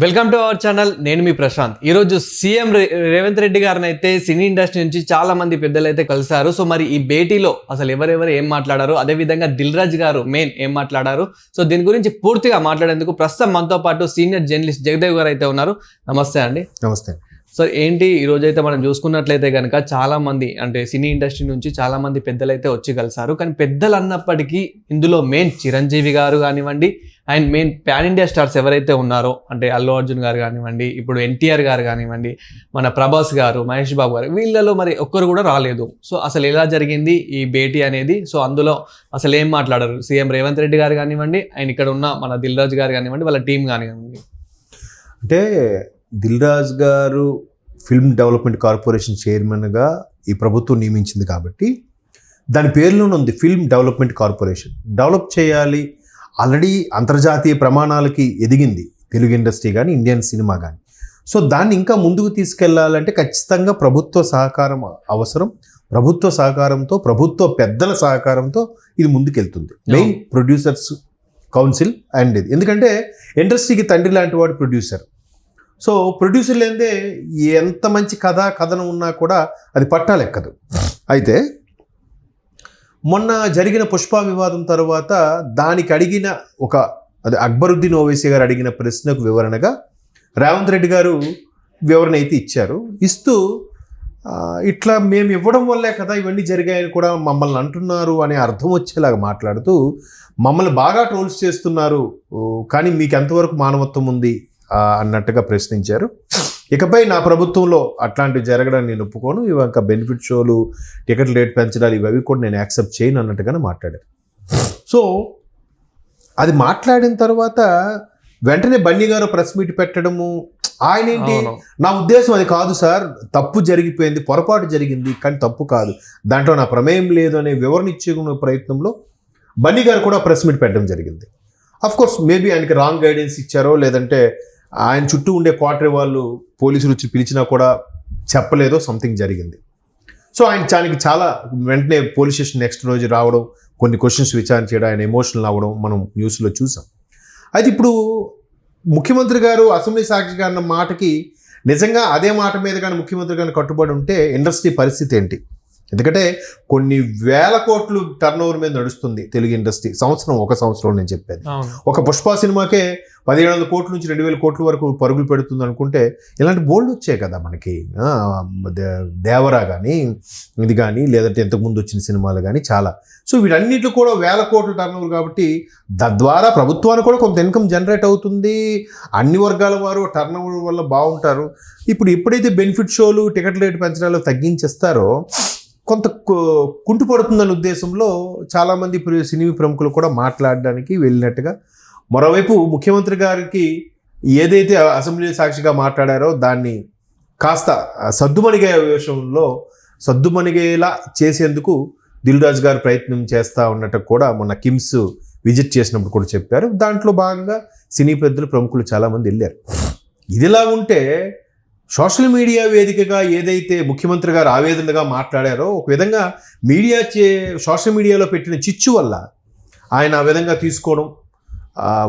Welcome to our channel నేను మీ ప్రశాంత్. ఈరోజు CM రే- రేవంత్ రెడ్డి గారిని అయితే సినీ ఇండస్ట్రీ నుంచి చాలా మంది పెద్దలు అయితే కలిశారు. సో మరి ఈ భేటీలో అసలు ఎవరెవరు ఏం మాట్లాడారు? అదేవిధంగా దిల్ గారు మెయిన్ ఏం మాట్లాడారు? సో దీని గురించి పూర్తిగా మాట్లాడేందుకు ప్రస్తుతం మనతో పాటు సీనియర్ జర్నలిస్ట్ జగదేవ్ గారు అయితే ఉన్నారు. నమస్తే అండి. నమస్తే. సో ఏంటి ఈరోజు అయితే మనం చూసుకున్నట్లయితే కనుక చాలామంది అంటే సినీ ఇండస్ట్రీ నుంచి చాలామంది పెద్దలు అయితే వచ్చి కలిసారు. కానీ పెద్దలు అన్నప్పటికీ ఇందులో మెయిన్ చిరంజీవి గారు కానివ్వండి and main pan India stars ఎవరైతే ఉన్నారో అంటే అల్లు అర్జున్ గారు కానివ్వండి ఇప్పుడు ఎన్టీఆర్ గారు కానివ్వండి మన ప్రభాస్ గారు మహేష్ బాబు గారు వీళ్ళలో మరి ఒక్కరు కూడా రాలేదు. సో అసలు ఎలా జరిగింది ఈ భేటీ అనేది? సో అందులో అసలు ఏం మాట్లాడారు? సీఎం రేవంత్ రెడ్డి గారు కానివ్వండి అండ్ ఇక్కడ ఉన్న మన దిల్ రాజు గారు కానివ్వండి వాళ్ళ టీం కానివ్వండి. అంటే దిల్ రాజ్ గారు ఫిల్మ్ డెవలప్మెంట్ కార్పొరేషన్ చైర్మన్గా ఈ ప్రభుత్వం నియమించింది కాబట్టి దాని పేరులోనే ఉంది ఫిల్మ్ డెవలప్మెంట్ కార్పొరేషన్. డెవలప్ చేయాలి. ఆల్రెడీ అంతర్జాతీయ ప్రమాణాలకి ఎదిగింది తెలుగు ఇండస్ట్రీ కానీ ఇండియన్ సినిమా కానీ సో దాన్ని ఇంకా ముందుకు తీసుకెళ్ళాలంటే ఖచ్చితంగా ప్రభుత్వ సహకారం అవసరం. ప్రభుత్వ సహకారంతో ప్రభుత్వ పెద్దల సహకారంతో ఇది ముందుకెళ్తుంది. మెయిన్ ప్రొడ్యూసర్స్ కౌన్సిల్ అండ్ ఇది. ఎందుకంటే ఇండస్ట్రీకి తండ్రి లాంటి వాడు ప్రొడ్యూసర్ సో ప్రొడ్యూసర్ లేదే ఎంత మంచి కథ కథనం ఉన్నా కూడా అది పట్టాలెక్కదు అయితే మొన్న జరిగిన పుష్ప వివాదం తర్వాత దానికి అడిగిన ఒక అది అక్బరుద్దీన్ ఓవైసీ గారు అడిగిన ప్రశ్నకు వివరణగా రేవంత్ రెడ్డి గారు వివరణ అయితే ఇచ్చారు. ఇస్తూ ఇట్లా మేము ఇవ్వడం వల్లే కదా ఇవన్నీ జరిగాయని కూడా మమ్మల్ని అంటున్నారు అనే అర్థం వచ్చేలాగా మాట్లాడుతూ మమ్మల్ని బాగా ట్రోల్స్ చేస్తున్నారు కానీ మీకు ఎంతవరకు మానవత్వం ఉంది అన్నట్టుగా ప్రశ్నించారు. ఇకపై నా ప్రభుత్వంలో అట్లాంటివి జరగడం నేను ఒప్పుకోను. ఇవి ఇంకా బెనిఫిట్ షోలు టికెట్ రేట్ పెంచడాలు ఇవి కూడా నేను యాక్సెప్ట్ చేయను అన్నట్టుగానే మాట్లాడారు. సో అది మాట్లాడిన తర్వాత వెంటనే బన్నీ గారు ప్రెస్ మీట్ పెట్టడము ఆయన ఏంటి? నా ఉద్దేశం అది కాదు సార్ తప్పు జరిగిపోయింది పొరపాటు జరిగింది కానీ తప్పు కాదు. దాంట్లో నా ప్రమేయం లేదు అనే వివరణ ఇచ్చుకునే ప్రయత్నంలో బన్నీ గారు కూడా ప్రెస్ మీట్ పెట్టడం జరిగింది. అఫ్ కోర్స్ మేబీ ఆయనకి రాంగ్ గైడెన్స్ ఇచ్చారో లేదంటే ఆయన చుట్టూ ఉండే క్వార్టర్ వాళ్ళు పోలీసులు వచ్చి పిలిచినా కూడా చెప్పలేదో సంథింగ్ జరిగింది. సో ఆయన దానికి చాలా వెంటనే పోలీస్ స్టేషన్ నెక్స్ట్ రోజు రావడం కొన్ని క్వశ్చన్స్ విచారణ చేయడం ఆయన ఎమోషనల్ అవ్వడం మనం న్యూస్లో చూసాం. అయితే ఇప్పుడు ముఖ్యమంత్రి గారు అసెంబ్లీ సాక్షిగా అన్న మాటకి నిజంగా అదే మాట మీద కానీ ముఖ్యమంత్రి గారిని కట్టుబడి ఉంటే ఇండస్ట్రీ పరిస్థితి ఏంటి? ఎందుకంటే కొన్ని వేల కోట్లు టర్న్ ఓవర్ మీద నడుస్తుంది తెలుగు ఇండస్ట్రీ. సంవత్సరం ఒక సంవత్సరం నేను చెప్పేది. ఒక పుష్ప సినిమాకే పదిహేడు వందల కోట్ల నుంచి రెండు వేల కోట్ల వరకు పరుగులు పెడుతుంది అనుకుంటే ఇలాంటి బోల్డ్ వచ్చాయి కదా మనకి. దేవరా కానీ ఇది కానీ లేదంటే ఇంతకుముందు వచ్చిన సినిమాలు కానీ చాలా. సో వీటన్నిటిలో కూడా వేల కోట్ల టర్న్ ఓవర్ కాబట్టి తద్వారా ప్రభుత్వానికి కూడా కొంత ఇన్కమ్ జనరేట్ అవుతుంది. అన్ని వర్గాల వారు టర్న్ ఓవర్ వల్ల బాగుంటారు. ఇప్పుడు ఎప్పుడైతే బెనిఫిట్ షోలు టికెట్ రేటు పెంచడాలు తగ్గించేస్తారో కొంత కుంటుపడుతుందనే ఉద్దేశంలో చాలామంది ప్ర- సినీ ప్రముఖులు కూడా మాట్లాడడానికి వెళ్ళినట్టుగా. మరోవైపు ముఖ్యమంత్రి గారికి ఏదైతే అసెంబ్లీ సాక్షిగా మాట్లాడారో దాన్ని కాస్త సద్దుమణిగే విషయంలో సద్దుమణిగేలా చేసేందుకు దిల్ రాజు గారు ప్రయత్నం చేస్తూ ఉన్నట్టు కూడా మొన్న కిమ్స్ విజిట్ చేసినప్పుడు కూడా చెప్పారు. దాంట్లో భాగంగా సినీ పెద్దలు ప్రముఖులు చాలామంది వెళ్ళారు. ఇదిలా ఉంటే సోషల్ మీడియా వేదికగా ఏదైతే ముఖ్యమంత్రి గారు ఆవేదనగా మాట్లాడారో ఒక విధంగా మీడియా చే సోషల్ మీడియాలో పెట్టిన చిచ్చు వల్ల ఆయన ఆ విధంగా తీసుకోవడం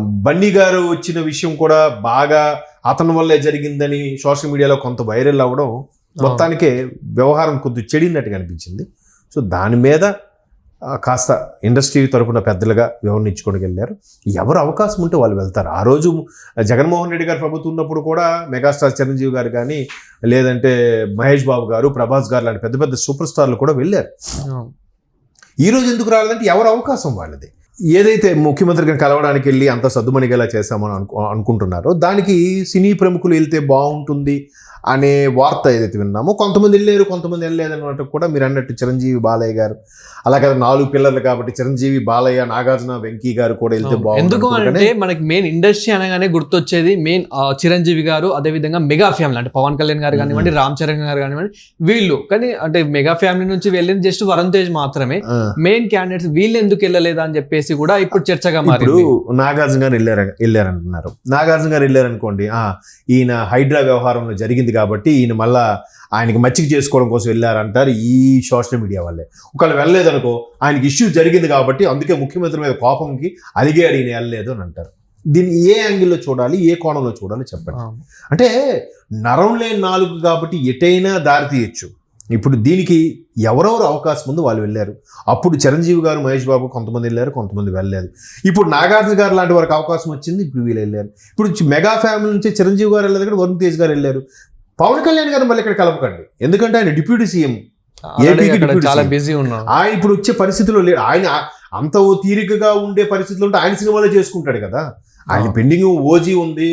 బన్నీ గారు వచ్చిన విషయం కూడా బాగా అతని వల్లే జరిగిందని సోషల్ మీడియాలో కొంత వైరల్ అవ్వడం మొత్తానికే వ్యవహారం కొద్ది చెడినట్టుగా అనిపించింది. సో దాని మీద కాస్త ఇండస్ట్రీ తరపున పెద్దలుగా వివరణ ఇచ్చుకొని వెళ్ళారు ఎవరు అవకాశం ఉంటే వాళ్ళు వెళ్తారు. ఆ రోజు జగన్మోహన్ రెడ్డి గారు ప్రభుత్వం ఉన్నప్పుడు కూడా మెగాస్టార్ చిరంజీవి గారు కానీ లేదంటే మహేష్ బాబు గారు ప్రభాస్ గారు లాంటి పెద్ద పెద్ద సూపర్ స్టార్లు కూడా వెళ్ళారు. అవును. ఈ రోజు ఎందుకు రాలేదంటే ఎవరు అవకాశం వాళ్ళది? ఏదైతే ముఖ్యమంత్రి గారిని కలవడానికి వెళ్ళి అంత సద్దుమణిగేలా చేశామని అనుకు అనుకుంటున్నారో దానికి సినీ ప్రముఖులు వెళ్తే బాగుంటుంది అనే వార్త ఏదైతే విన్నామో కొంతమంది వెళ్ళారు కొంతమంది వెళ్ళలేదు అన్నట్టు కూడా మీరు అన్నట్టు చిరంజీవి బాలయ్య గారు. అలాగే నాలుగు పిల్లలు కాబట్టి చిరంజీవి బాలయ్య నాగార్జున వెంకీ గారు కూడా వెళ్తే ఎందుకు అంటే మనకి మెయిన్ ఇండస్ట్రీ అనగానే గుర్తొచ్చేది మెయిన్ చిరంజీవి గారు అదే విధంగా మెగా ఫ్యామిలీ అంటే పవన్ కళ్యాణ్ గారు కానివ్వండి రామ్ చరణ్ గారు కానివ్వండి వీళ్ళు. కానీ అంటే మెగా ఫ్యామిలీ నుంచి వెళ్ళింది జస్ట్ వరుణ్ తేజ్ మాత్రమే. మెయిన్ క్యాండిడేట్స్ వీళ్ళు ఎందుకు వెళ్ళలేదా అని చెప్పేసి కూడా ఇప్పుడు చర్చగా మారింది. నాగార్జున గారు వెళ్ళారు వెళ్ళారంటున్నారు. నాగార్జున గారు వెళ్ళారనుకోండి ఈయన హైడ్రా వ్యవహారంలో జరిగింది కాబట్టి ఈయన మళ్ళా ఆయనకి మచ్చిక చేసుకోవడం కోసం వెళ్ళారంటారు ఈ సోషల్ మీడియా వల్లే ఒకవేళ వెళ్ళలేదనుకో ఆయనకి ఇష్యూ జరిగింది కాబట్టి అందుకే ముఖ్యమంత్రి మీద కోపంకి అలిగాడు ఈయన వెళ్ళలేదు అని అంటారు. దీన్ని ఏ యాంగిల్లో చూడాలి ఏ కోణంలో చూడాలి చెప్పండి. అంటే నరం లేని నాలుగు కాబట్టి ఎటైనా దారి తీయచ్చు. ఇప్పుడు దీనికి ఎవరెవరు అవకాశం ఉందో వాళ్ళు వెళ్ళారు. అప్పుడు చిరంజీవి గారు మహేష్ బాబు కొంతమంది వెళ్ళారు కొంతమంది వెళ్ళలేదు. ఇప్పుడు నాగార్జున గారు లాంటి వారికి అవకాశం వచ్చింది ఇప్పుడు వీళ్ళు వెళ్ళారు. ఇప్పుడు మెగా ఫ్యామిలీ నుంచి చిరంజీవి గారు వెళ్ళలేదు కూడా వరుణ్ తేజ్ గారు వెళ్ళారు. పవన్ కళ్యాణ్ గారు మళ్ళీ ఇక్కడ కలపకండి. ఎందుకంటే ఆయన డిప్యూటీ సీఎం. చాలా. బిజీ ఉన్నాడు. ఆయన ఇప్పుడు వచ్చే పరిస్థితిలో లేడు ఆయన అంత ఓ తీరికగా ఉండే పరిస్థితులు ఉంటే ఆయన సినిమాలో చేసుకుంటాడు కదా. ఆయన. పెండింగ్ ఓజీ ఉంది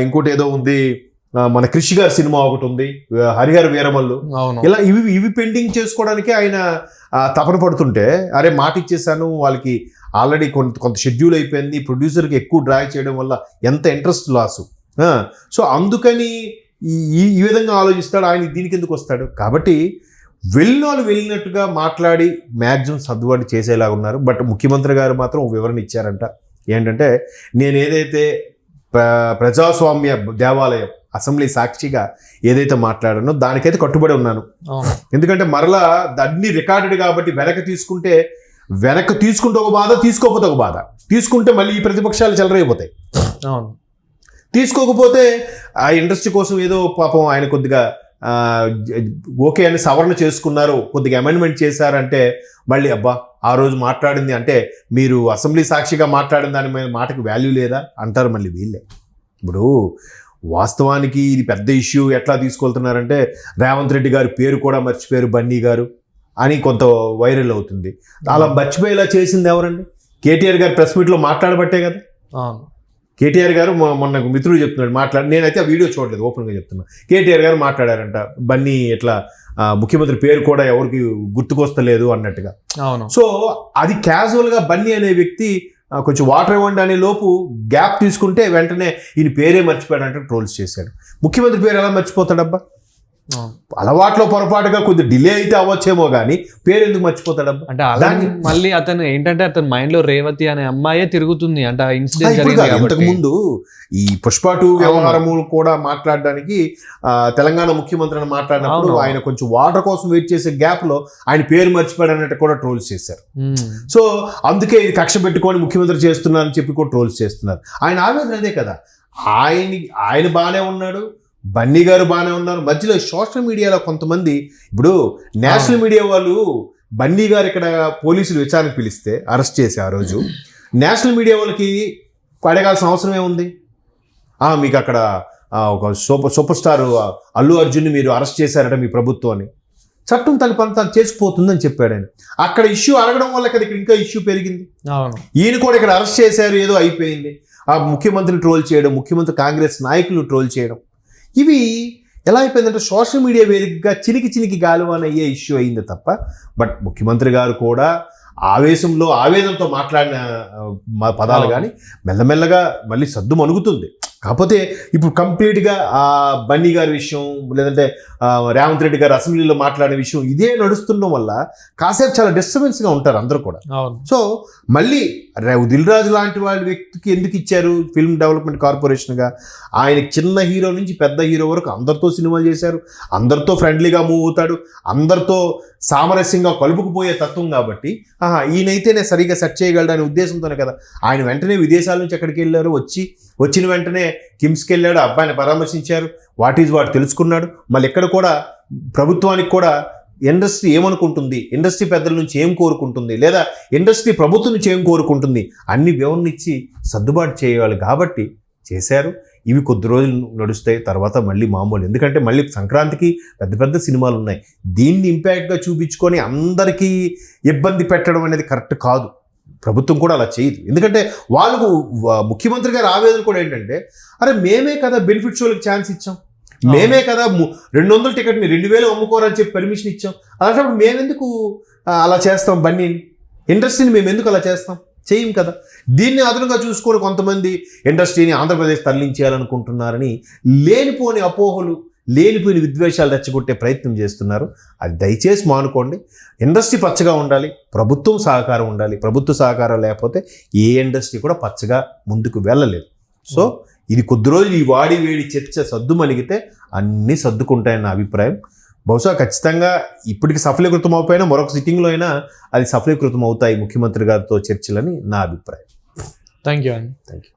ఇంకోటి ఏదో ఉంది మన కృషి గారి సినిమా ఒకటి ఉంది హరిహర వీరమల్లు. ఇలా ఇవి ఇవి పెండింగ్ చేసుకోవడానికి ఆయన తపన పడుతుంటే అరే మాట ఇచ్చేసాను వాళ్ళకి ఆల్రెడీ కొంత కొంత షెడ్యూల్ అయిపోయింది ప్రొడ్యూసర్కి ఎక్కువ డ్రా చేయడం వల్ల ఎంత ఇంట్రెస్ట్ లాసు. సో అందుకని ఈ ఈ- విధంగా ఆలోచిస్తాడు ఆయన దీనికి ఎందుకు వస్తాడు? కాబట్టి వెళ్ళిన వాళ్ళు వెళ్ళినట్టుగా మాట్లాడి మ్యాక్సిమం సర్దుబాటు చేసేలాగా ఉన్నారు. బట్ ముఖ్యమంత్రి గారు మాత్రం వివరణ ఇచ్చారంట. ఏంటంటే నేను ఏదైతే ప్ర ప్రజాస్వామ్య దేవాలయం అసెంబ్లీ సాక్షిగా ఏదైతే మాట్లాడానో దానికైతే కట్టుబడి ఉన్నాను. ఎందుకంటే మరలా అన్ని రికార్డెడ్ కాబట్టి వెనక్కి తీసుకుంటే వెనక్కి తీసుకుంటే ఒక బాధ తీసుకోకపోతే ఒక బాధ. తీసుకుంటే మళ్ళీ ఈ ప్రతిపక్షాలు చెలరైపోతాయి అవును. తీసుకోకపోతే ఆ ఇండస్ట్రీ కోసం ఏదో పాపం ఆయన కొద్దిగా ఓకే అని సవరణ చేసుకున్నారు కొద్దిగా అమెండ్మెంట్ చేశారంటే మళ్ళీ అబ్బా ఆ రోజు మాట్లాడింది అంటే మీరు అసెంబ్లీ సాక్షిగా మాట్లాడిన దాని మీద మాటకు వాల్యూ లేదా? అంటారు మళ్ళీ వీళ్ళే. ఇప్పుడు వాస్తవానికి ఇది పెద్ద ఇష్యూ ఎట్లా తీసుకెళ్తున్నారంటే రేవంత్ రెడ్డి గారి పేరు కూడా మర్చిపోయారు బన్నీ గారు అని కొంత వైరల్ అవుతుంది. అలా మర్చిపోయేలా చేసింది ఎవరండి? కేటీఆర్ గారు ప్రెస్ మీట్లో మాట్లాడబట్టే కదా? కేటీఆర్ గారు మొన్న మిత్రుడు చెప్తున్నాడు మాట్లాడి నేనైతే ఆ వీడియో చూడలేదు ఓపెన్గా చెప్తున్నా. కేటీఆర్ గారు మాట్లాడారంట బన్నీ ఇట్లా ముఖ్యమంత్రి పేరు కూడా ఎవరికి గుర్తుకొస్తలేదు అన్నట్టుగా. అవును. సో అది క్యాజువల్గా బన్నీ అనే వ్యక్తి కొంచెం వాటర్ ఇవ్వండి అనే లోపు గ్యాప్ తీసుకుంటే వెంటనే ఈయన పేరే మర్చిపోయాడంటే ట్రోల్స్ చేశాడు. ముఖ్యమంత్రి పేరు ఎలా మర్చిపోతాడబ్బా. అలవాట్లో పొరపాటుగా కొద్ది డిలే అయితే అవ్వచ్చేమో కానీ పేరు ఎందుకు మర్చిపోతాడబ్బా అంటే అలా దాన్ని- మళ్ళీ అతను ఏంటంటే అతని మైండ్లో రేవతి అనే అమ్మాయే తిరుగుతుంది అంటే ఆ ఇన్సిడెంట్ ఇంతకు ముందు ఈ పుష్ప టూ వ్యవహారము కూడా మాట్లాడడానికి ఆ, తెలంగాణ ముఖ్యమంత్రి అని మాట్లాడినప్పుడు. ఆయన కొంచెం వాటర్ కోసం వెయిట్ చేసే గ్యాప్లో ఆయన పేరు మర్చిపోయాడు అన్నట్టు కూడా ట్రోల్స్ చేశారు. సో అందుకే ఇది కక్ష పెట్టుకొని ముఖ్యమంత్రి చేస్తున్నారని చెప్పి కూడా ట్రోల్స్ చేస్తున్నారు. ఆయన ఆవేదన అదే కదా. ఆయన ఆయన బాగానే ఉన్నాడు బన్నీ గారు బాగానే ఉన్నారు. మధ్యలో సోషల్ మీడియాలో కొంతమంది ఇప్పుడు నేషనల్ మీడియా వాళ్ళు బన్నీ గారు ఇక్కడ పోలీసులు విచారణకు పిలిస్తే అరెస్ట్ చేసి ఆ రోజు నేషనల్ మీడియా వాళ్ళకి అడగాల్సిన అవసరం ఏముంది? మీకు అక్కడ ఒక సూపర్ సూపర్ స్టార్ అల్లు అర్జున్ని మీరు అరెస్ట్ చేశారట మీ ప్రభుత్వాన్ని చట్టం తన పని తను చేసుకుపోతుందని చెప్పాడు ఆయన. అక్కడ ఇష్యూ అడగడం వల్ల కదా ఇక్కడ ఇంకా ఇష్యూ పెరిగింది. ఈయన కూడా ఇక్కడ అరెస్ట్ చేశారు ఏదో అయిపోయింది. ఆ ముఖ్యమంత్రి ట్రోల్ చేయడం ముఖ్యమంత్రి కాంగ్రెస్ నాయకులు ట్రోల్ చేయడం. ఇవి ఎలా అయిపోయిందంటే సోషల్ మీడియా వేదికగా చినికి చినికి గాలివాన అయ్యే ఇష్యూ అయింది తప్ప బట్ ముఖ్యమంత్రి గారు కూడా ఆవేశంలో ఆవేదనతో మాట్లాడిన పదాలు. కానీ మెల్లమెల్లగా మళ్ళీ సద్దు మణుగుతుంది కాకపోతే ఇప్పుడు కంప్లీట్గా ఆ బన్నీ గారి విషయం లేదంటే రేవంత్ రెడ్డి గారు అసెంబ్లీలో మాట్లాడే విషయం ఇదే నడుస్తుండడం వల్ల కాసేపు చాలా డిస్టర్బెన్స్గా ఉంటారు అందరూ కూడా. సో మళ్ళీ రాజు లాంటి వాళ్ళ వ్యక్తికి ఎందుకు ఇచ్చారు ఫిల్మ్ డెవలప్మెంట్ కార్పొరేషన్గా? ఆయన చిన్న హీరో నుంచి పెద్ద హీరో వరకు అందరితో సినిమాలు చేశారు అందరితో ఫ్రెండ్లీగా మూవ్ అవుతాడు అందరితో సామరస్యంగా కలుపుకుపోయే తత్వం కాబట్టి ఆహా ఈయనైతేనే సరిగా సెట్ చేయగలడనే ఉద్దేశంతోనే కదా. ఆయన వెంటనే విదేశాల నుంచి ఎక్కడికి వెళ్ళారు వచ్చి వచ్చిన వెంటనే కిమ్స్కి వెళ్ళాడు అబ్బాయిని పరామర్శించారు. వాట్ ఈజ్ వాట్ తెలుసుకున్నాడు. మళ్ళీ ఇక్కడ కూడా ప్రభుత్వానికి కూడా ఇండస్ట్రీ ఏమనుకుంటుంది? ఇండస్ట్రీ పెద్దల నుంచి ఏం కోరుకుంటుంది? లేదా ఇండస్ట్రీ ప్రభుత్వం నుంచి ఏం కోరుకుంటుంది? అన్ని వివరణ ఇచ్చి సర్దుబాటు చేయాలి కాబట్టి చేశారు. ఇవి కొద్ది రోజులు నడుస్తాయి. తర్వాత మళ్ళీ మామూలు. ఎందుకంటే మళ్ళీ సంక్రాంతికి పెద్ద పెద్ద సినిమాలు ఉన్నాయి. దీన్ని ఇంపాక్ట్గా చూపించుకొని అందరికీ ఇబ్బంది పెట్టడం అనేది కరెక్ట్ కాదు. ప్రభుత్వం కూడా అలా చేయదు. ఎందుకంటే వాళ్ళకు ముఖ్యమంత్రి గారి ఆవేదన కూడా ఏంటంటే అరే మేమే కదా బెనిఫిట్ షోలకు ఛాన్స్ ఇచ్చాం. మేమే కదా రెండు వందల టికెట్ని రెండు వేలు అమ్ముకోరని చెప్పి పర్మిషన్ ఇచ్చాం. అలాంటప్పుడు మేమెందుకు అలా చేస్తాం బన్నీని ఇండస్ట్రీని మేము ఎందుకు అలా చేస్తాం? చేయం కదా. దీన్ని అదనంగా చూసుకొని కొంతమంది ఇండస్ట్రీని ఆంధ్రప్రదేశ్ తరలించేయాలనుకుంటున్నారని లేనిపోని అపోహలు లేనిపోయిన విద్వేషాలు రెచ్చగొట్టే ప్రయత్నం చేస్తున్నారు. అది దయచేసి మానుకోండి. ఇండస్ట్రీ పచ్చగా ఉండాలి. ప్రభుత్వం సహకారం ఉండాలి. ప్రభుత్వ సహకారం లేకపోతే ఏ ఇండస్ట్రీ కూడా పచ్చగా ముందుకు వెళ్ళలేదు. సో ఇది కొద్ది రోజులు ఈ వాడి వేడి చర్చ సద్దు మణిగితే అన్నీ సర్దుకుంటాయని నా అభిప్రాయం. బహుశా ఖచ్చితంగా ఇప్పటికి సఫలీకృతం అయిపోయినా మరొక సిట్టింగ్లో అయినా అది సఫలీకృతం అవుతాయి ముఖ్యమంత్రి గారితో చర్చలని నా అభిప్రాయం. థ్యాంక్ యూ అండి థ్యాంక్ యూ